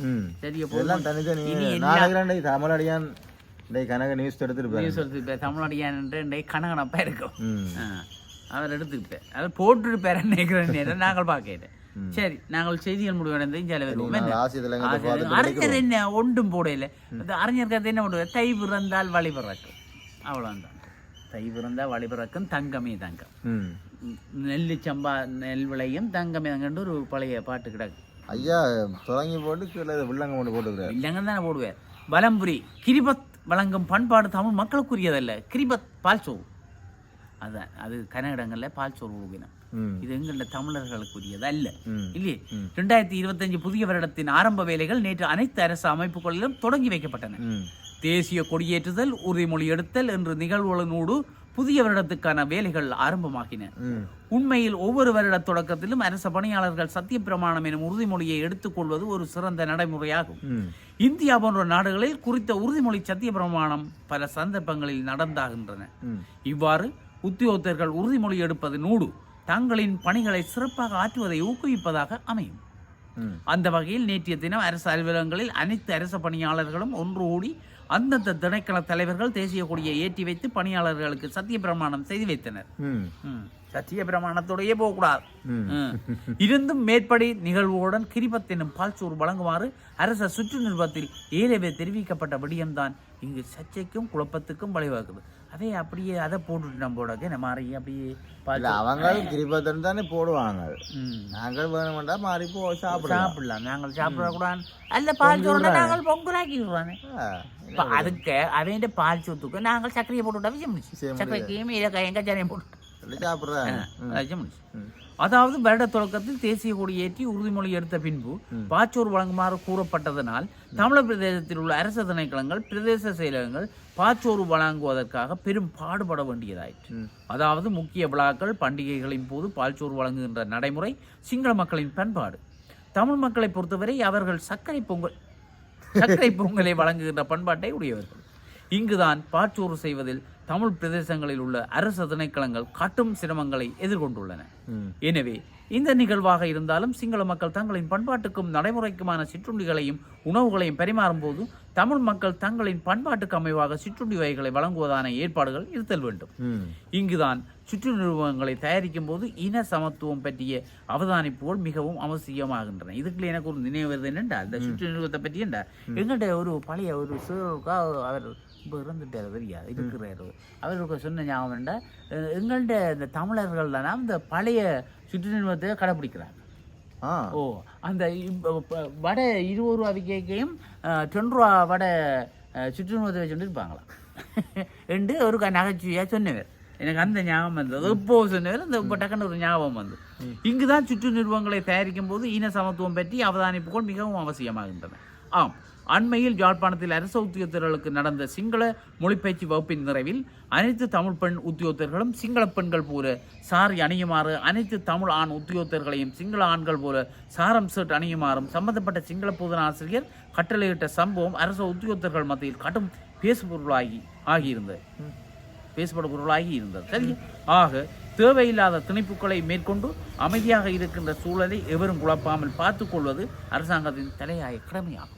இதெல்லாம் தனித்தனி இனி நாளைக்கு ரெண்டு தமிழ் அடியான் டேய் கனக நியூஸ் எடுத்துட்டு போய் நியூஸ் எடுத்து இப்போ தமிழடியான் என்று கணக்கணப்பா இருக்கும். ம். ஆ, அவர் எடுத்துக்கிட்டேன் அவர் போட்டுருப்பார் நினைக்கிறேன். நாங்கள் பார்க்கிறேன். சரி நாங்கள் செய்திகள் முடிவடைந்து வருவோம். என்ன? ஆசியத்தில் அது அறிஞர் என்ன? ஒன்றும் போடையில இந்த அறிஞர் கதை என்ன பண்ணுவார்? தை பிறந்தால் வழி பிறக்கும். அவ்வளோதான் தை பிறந்தால் வழி பிறக்கும் தங்கமே தங்கம். நெல்லு சம்பா நெல் விளையும் தங்கமே தங்கன்னு ஒரு பழைய பாட்டு கிடக்கு. ஐயா தொடங்கி போட்டு கீழே வில்லங்கம் கொண்டு போட்டுக்கிறாரு. வில்லங்கம் தானே போடுவேன். வலம்புரி கிரிபத் வழங்கும் பண்பாடு தமிழ் மக்களுக்குரியதல்ல. கிரிபத் பால் அதான் அது கன்னடங்களில் பால் சோறு கொடுக்கணும் ம். இது எங்கள தமிழர்களுக்குரியது அல்ல இல்லையே? ரெண்டாயிரத்தி இருபத்தஞ்சு புதிய வருடத்தின் ஆரம்ப வேலைகள் நேற்று அனைத்து அரசு அமைப்புகளிலும் தொடங்கி வைக்கப்பட்டன. தேசிய கொடியேற்றுதல் உறுதிமொழி எடுத்தல் என்ற நிகழ்வுகளோடு புதிய வருடத்துக்கான வேலைகள் ஆரம்பமாகின. உண்மையில் ஒவ்வொரு வருட தொடக்கத்திலும் அரச பணியாளர்கள் சத்திய பிரமாணம் எனும் உறுதிமொழியை எடுத்துக்கொள்வது ஒரு சிறந்த நடைமுறையாகும். இந்தியா போன்ற நாடுகளில் குறித்த உறுதிமொழி சத்திய பிரமாணம் பல சந்தர்ப்பங்களில் நடந்தாகின்றன. இவ்வாறு உத்தியோகத்தர்கள் உறுதிமொழி எடுப்பது நூடு. தங்களின் பணிகளை சிறப்பாக ஆற்றுவதை ஊக்குவிப்பதாக அமையும். அந்த வகையில் நேற்றைய தினம் அரசு அலுவலகங்களில் அனைத்து அரசு பணியாளர்களும் ஒன்று கூடி அந்தந்த திணைக்கள தலைவர்கள் தேசிய கொடியை ஏற்றி வைத்து பணியாளர்களுக்கு சத்திய பிரமாணம் செய்து வைத்தனர். சத்திய பிரமாணத்தோடையே போகக்கூடாது. இருந்தும் மேற்படி நிகழ்வுடன் கிரிபத் என்னும் பால்சோறு வழங்குமாறு அரச சுற்று நிறுவனத்தில் ஏலவே தெரிவிக்கப்பட்ட விடயம்தான் இங்கு சர்ச்சைக்கும் குழப்பத்துக்கும் வழிவகுக்குது. அதே அப்படியே அதை போட்டுட்டு நம்ம மாறி அப்படியே அவங்க கிரிபத்தன் தானே போடுவாங்க. நாங்கள் வேணுமெண்டா மாறி போ சாப்பிடலாம். சாப்பிடலாம். நாங்கள் சாப்பிடக்கூடாது அல்ல பால் சோறுனா நாங்கள் பொங்கலாக்கி இப்ப அதுக்கு அவன் பால் சோத்துக்கு நாங்கள் சர்க்கரையை போட்டு விஷயம் முடிச்சு விஷயம் சர்க்கரைக்கு மீதக்காய் எங்கச்சாரையும் போட்டு சொல்லி. அதாவது வருட தொடக்கத்தில் தேசிய கொடி ஏற்றி உறுதிமொழி எடுத்த பின்பு பாச்சோர் வழங்குமாறு கூறப்பட்டதனால் தமிழர் பிரதேசத்தில் உள்ள அரசு திணைக்களங்கள் பிரதேச செயலகங்கள் பாச்சோறு வழங்குவதற்காக பெரும் பாடுபட வேண்டியதாயிற்று. அதாவது முக்கிய விழாக்கள் பண்டிகைகளின் போது பால்சோறு வழங்குகின்ற நடைமுறை சிங்கள மக்களின் பண்பாடு. தமிழ் மக்களை பொறுத்தவரை அவர்கள் சர்க்கரை பொங்கல் சர்க்கரை பொங்கலை வழங்குகின்ற பண்பாட்டை உடையவர்கள். இங்குதான் பாச்சோறு செய்வதில் தமிழ் பிரதேசங்களில் உள்ள அரசு திணைக்களங்கள் காட்டும் சிரமங்களை எதிர்கொண்டுள்ளன. எனவே இந்த நிகழ்வாக இருந்தாலும் சிங்கள மக்கள் தங்களின் பண்பாட்டுக்கும் நடைமுறைக்குமான சிற்றுண்டிகளையும் உணவுகளையும் பரிமாறும் போது தமிழ் மக்கள் தங்களின் பண்பாட்டுக்கு அமைவாக சிற்றுண்டி வகைகளை வழங்குவதான ஏற்பாடுகள் இருத்தல் வேண்டும். இங்குதான் சுற்று நிறுவனங்களை தயாரிக்கும் போது இன சமத்துவம் பற்றிய அவதானிப்புகள் மிகவும் அவசியமாகின்றன. இதுக்குள்ள எனக்கு ஒரு நினைவு வருது என்னண்டா? இந்த சுற்று நிறுவனத்தை பற்றி என்ன எங்கள்கிட்ட ஒரு பழைய ஒரு அவர் இப்போ இறந்துட்டார் இருக்கிறாரு. அவருக்கு சொன்ன ஞாபகம் என்னடா அஹ் எங்கள்கிட்ட இந்த தமிழர்கள் தானே இந்த பழைய சுற்று நிறுவனத்தை கடைப்பிடிக்கிறாங்க. ஆ. ஓ அந்த வடை இருபது ரூபா விற்கையும் டென் ரூபா வடை சுற்றுமுகத்தை வச்சுட்டு இருப்பாங்களாம் என்று ஒரு க- நகைச்சுவையா சொன்னவர். எனக்கு அந்த ஞாபகம் வந்தது. இப்போ சொன்னவர்? அந்த இப்போ டக்குன்னு ஒரு ஞாபகம் வந்து இங்குதான் சுற்று நிறுவனங்களை தயாரிக்கும் போது இன சமத்துவம் பற்றி அவதானிப்புகள் மிகவும் அவசியமாகின்றன. ஆம். அண்மையில் யாழ்ப்பாணத்தில் அரச உத்தியோகத்தர்களுக்கு நடந்த சிங்கள மொழிப்பயிற்சி வகுப்பின் நிறைவில் அனைத்து தமிழ் பெண் உத்தியோகத்தர்களும் சிங்கள பெண்கள் போல சாரி அணியுமாறு அனைத்து தமிழ் ஆண் உத்தியோகத்தர்களையும் சிங்கள ஆண்கள் போல சாரம் ஷர்ட் அணியுமாறும் சம்பந்தப்பட்ட சிங்கள போதன ஆசிரியர் கட்டளையிட்ட சம்பவம் அரச உத்தியோகத்தர்கள் மத்தியில் கடும் பேசுபொருளாகி ஆகியிருந்தது. பேசப்பட பொருளாகி இருந்தது. சரி ஆக தேவையில்லாத திணிப்புகளை மேற்கொண்டு அமைதியாக இருக்கின்ற சூழலை எவரும் குழப்பாமல் பார்த்துக்கொள்வது அரசாங்கத்தின் தலையாய கடமையாகும்.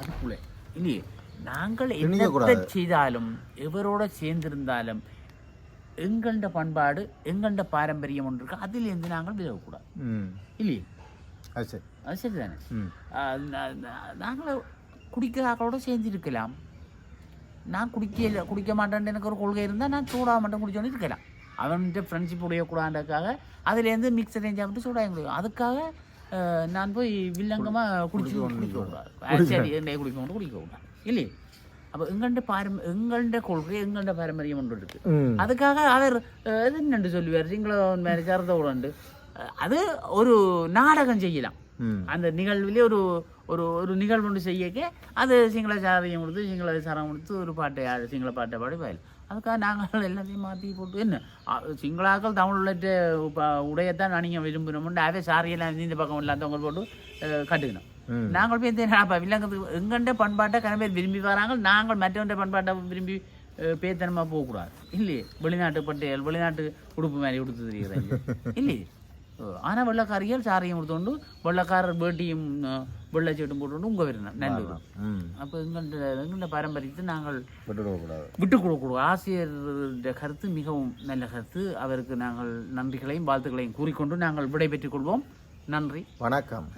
அதுக்குள்ளே. இல்லையே நாங்கள் என்னத்தை. செய்தாலும் எவரோட சேர்ந்திருந்தாலும் எங்கண்ட பண்பாடு எங்கண்ட பாரம்பரியம் ஒன்று இருக்கு அதிலிருந்து நாங்கள் விலகக்கூடாது. இல்லையே? அது சரி. அது சரிதானே? ம். ஆஹ் நா- நா- நாங்களும் குடிக்கிறாக்களோட சேர்ந்து இருக்கலாம் நான் குடிக்க குடிக்க மாட்டேன்னு எனக்கு ஒரு கொள்கை இருந்தால் நான் சூடாக மட்டும் குடிச்சோன்னு இருக்கலாம். அவன்கிட்ட ஃப்ரெண்ட்ஷிப் உடையக்கூடாதுக்காக அதுலேருந்து மிக்சர் சாப்பிட்டு சூடாக முடியும். அதுக்காக நான் போய் வில்லங்கமாக குடிச்சு குடிக்கக்கூடாது சரி என்னை குடிக்க குடிக்கக்கூடாது இல்லையே அப்போ எங்கள்கிட்ட பாரம் எங்கள்கிட்ட கொள்கை எங்கள்கிட்ட பாரம்பரியம் ஒன்று இருக்குது ம் அதுக்காக அவர் என்னண்டு சொல்லுவார் சிங்களவன் மேலே கருத உண்டு அது ஒரு நாடகம் செய்யலாம் அந்த நிகழ்விலே ஒரு ஒரு ஒரு நிகழ்வு ஒன்று செய்யக்க அது சிங்கள சாரியம் கொடுத்து சிங்கள சாரம் கொடுத்து ஒரு பாட்டை சிங்கள பாட்டை பாடி வயல் அதுக்காக நாங்கள் எல்லாத்தையும் மாற்றி போட்டு என்ன சிங்களாக்கள் தமிழ் உள்ளிட்ட ப- உடையத்தான் அணிங்க விரும்பினோம்னு அதே சாரியெல்லாம் இந்த பக்கம் இல்லாதவங்க போட்டு கட்டுக்கணும் நாங்கள் போய் என்ன வில்லங்கத்துக்கு எங்கண்ட பண்பாட்டை கன பேர் விரும்பி வராங்க நாங்கள் மற்றவண்ட பண்பாட்டை விரும்பி அஹ், பேத்தனமா போகக்கூடாது. இல்லையே வெளிநாட்டு பட்டையல் வெளிநாட்டு உடுப்பு மாதிரி உடுத்து தெரியுறாங்க இல்லையே. ஓ, ஆனா வெள்ளக்காரிகள் சாரியும் கொடுத்தோண்டு வெள்ளக்காரர் வேட்டியும் அஹ், வெள்ளைச்சீட்டும் போட்டு உங்கள் விருந்தம் நல்லூர் ம். அப்போ எங்கள்ட எங்கள்ட பாரம்பரியத்தை நாங்கள் விட்டு கொடுக்கூடாது ஆசிரியருடைய கருத்து மிகவும் நல்ல கருத்து. அவருக்கு நாங்கள் நன்றிகளையும் வாழ்த்துக்களையும் கூறிக்கொண்டு நாங்கள் விடைபெற்றுக் கொள்வோம். நன்றி. வணக்கம்.